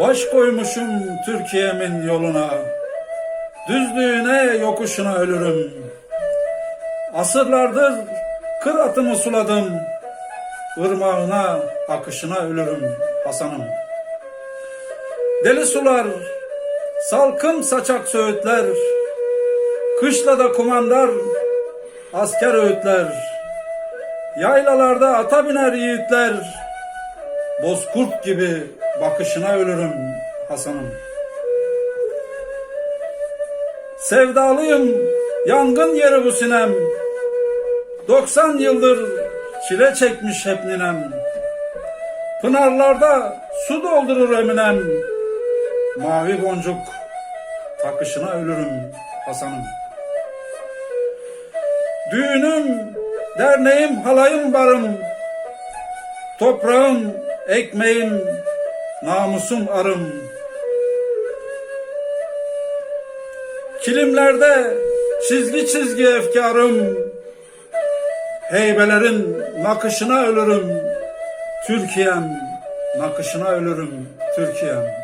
Baş koymuşum Türkiye'min yoluna. Düzlüğüne yokuşuna ölürüm. Asırlardır kır atımı suladım. Irmağına akışına ölürüm Hasan'ım. Deli sular, salkım saçak söğütler. Kışla da kumandar, asker öğütler. Yaylalarda ata biner yiğitler. Bozkurt gibi bakışına ölürüm Hasan'ım. Sevdalıyım, yangın yeri bu sinem. 90 yıldır çile çekmiş hep ninem. Pınarlarda su doldurur eminem. Mavi boncuk takışına ölürüm Hasan'ım. Düğünüm, derneğim, halayım barım. Toprağım, ekmeğim, namusum arım. Kilimlerde çizgi çizgi efkarım. Heybelerin nakışına ölürüm. Türkiye'm, nakışına ölürüm Türkiye'm.